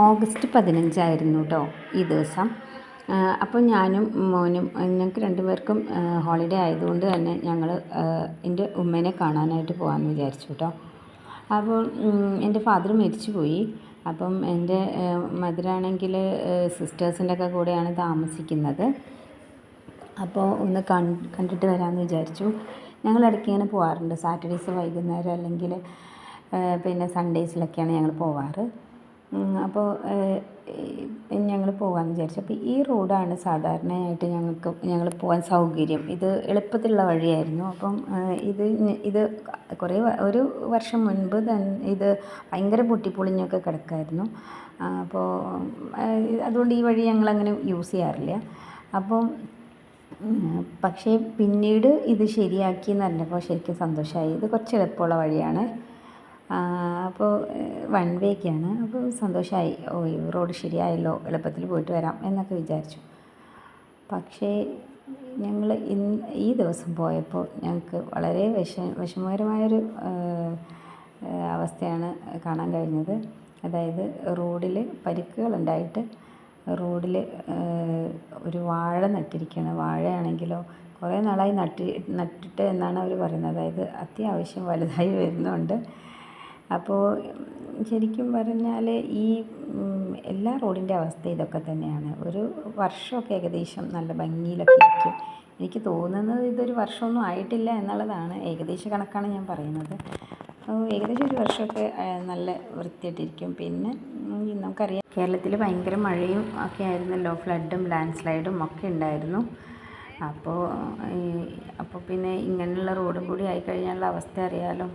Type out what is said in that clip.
August പതിനഞ്ചായിരുന്നു കേട്ടോ ഈ ദിവസം. അപ്പോൾ ഞാനും മോനും ഞങ്ങൾക്ക് രണ്ടുപേർക്കും ഹോളിഡേ ആയതുകൊണ്ട് തന്നെ ഞങ്ങൾ എന്റെ ഉമ്മേനെ കാണാനായിട്ട് പോകാമെന്ന് വിചാരിച്ചു കേട്ടോ അപ്പോൾ എന്റെ ഫാദർ മരിച്ചുപോയി. അപ്പം എന്റെ മദറാണെങ്കിൽ സിസ്റ്റേഴ്സിന്റെ ഒക്കെ കൂടെയാണ് താമസിക്കുന്നത്. അപ്പോൾ ഒന്ന് കണ്ടിട്ട് വരാമെന്ന് വിചാരിച്ചു. ഞങ്ങൾ ഇടയ്ക്ക് ഇങ്ങനെ പോകാറുണ്ട് സാറ്റർഡേയ്സ് വൈകുന്നേരം അല്ലെങ്കിൽ പിന്നെ സൺഡേയ്സിലൊക്കെയാണ് ഞങ്ങൾ പോവാറ്. അപ്പോൾ ഞങ്ങൾ പോകാമെന്ന് വിചാരിച്ചു. അപ്പോൾ ഈ റോഡാണ് സാധാരണയായിട്ട് ഞങ്ങൾക്ക് ഞങ്ങൾ പോകാൻ സൗകര്യം. ഇത് എളുപ്പത്തിലുള്ള വഴിയായിരുന്നു. അപ്പം ഇത് ഇത് കുറേ ഒരു വർഷം മുൻപ് തന്നെ ഇത് ഭയങ്കര പൊട്ടിപ്പൊളിഞ്ഞൊക്കെ കിടക്കായിരുന്നു. അപ്പോൾ അതുകൊണ്ട് ഈ വഴി ഞങ്ങളങ്ങനെ യൂസ് ചെയ്യാറില്ല. അപ്പം പക്ഷേ പിന്നീട് ഇത് ശരിയാക്കി എന്ന് പറഞ്ഞപ്പോൾ ശരിക്കും സന്തോഷമായി ഇത് കുറച്ച് എളുപ്പമുള്ള വഴിയാണ്. അപ്പോൾ വൺ വേക്കാണ് അപ്പോൾ സന്തോഷമായി ഓ ഈ റോഡ് ശരിയായല്ലോ. എളുപ്പത്തിൽ പോയിട്ട് വരാം എന്നൊക്കെ വിചാരിച്ചു. പക്ഷേ ഞങ്ങൾ ഇന്ന് ഈ ദിവസം പോയപ്പോൾ ഞങ്ങൾക്ക് വളരെ വിഷ വിഷമകരമായൊരു അവസ്ഥയാണ് കാണാൻ കഴിഞ്ഞത്. അതായത് റോഡിൽ പരിക്കുകളുണ്ടായിട്ട് റോഡിൽ ഒരു വാഴ നട്ടിരിക്കുകയാണ് വാഴയാണെങ്കിലോ കുറേ നാളായി നട്ടി നട്ടിട്ട് എന്നാണ് അവർ പറയുന്നത്. അതായത് അത്യാവശ്യം വലുതായി വരുന്നുണ്ട്. അപ്പോൾ ശരിക്കും പറഞ്ഞാൽ ഈ എല്ലാ റോഡിന്റെ അവസ്ഥ ഇതൊക്കെ തന്നെയാണ്. ഒരു വർഷമൊക്കെ ഏകദേശം നല്ല ഭംഗിയിലൊക്കെ ഇരിക്കും. എനിക്ക് തോന്നുന്നത് ഇതൊരു വർഷമൊന്നും ആയിട്ടില്ല എന്നുള്ളതാണ് ഏകദേശ കണക്കാണ് ഞാൻ പറയുന്നത്. ഏകദേശം ഒരു വർഷമൊക്കെ നല്ല വൃത്തിയായിട്ടിരിക്കും. പിന്നെ നമുക്കറിയാം കേരളത്തിൽ ഭയങ്കര മഴയും ഒക്കെ ആയിരുന്നല്ലോ. ഫ്ലഡും ലാൻഡ് സ്ലൈഡും ഒക്കെ ഉണ്ടായിരുന്നു. അപ്പോൾ അപ്പോൾ പിന്നെ ഇങ്ങനെയുള്ള റോഡും കൂടി ആയിക്കഴിഞ്ഞാലുള്ള അവസ്ഥ അറിയാമല്ലോ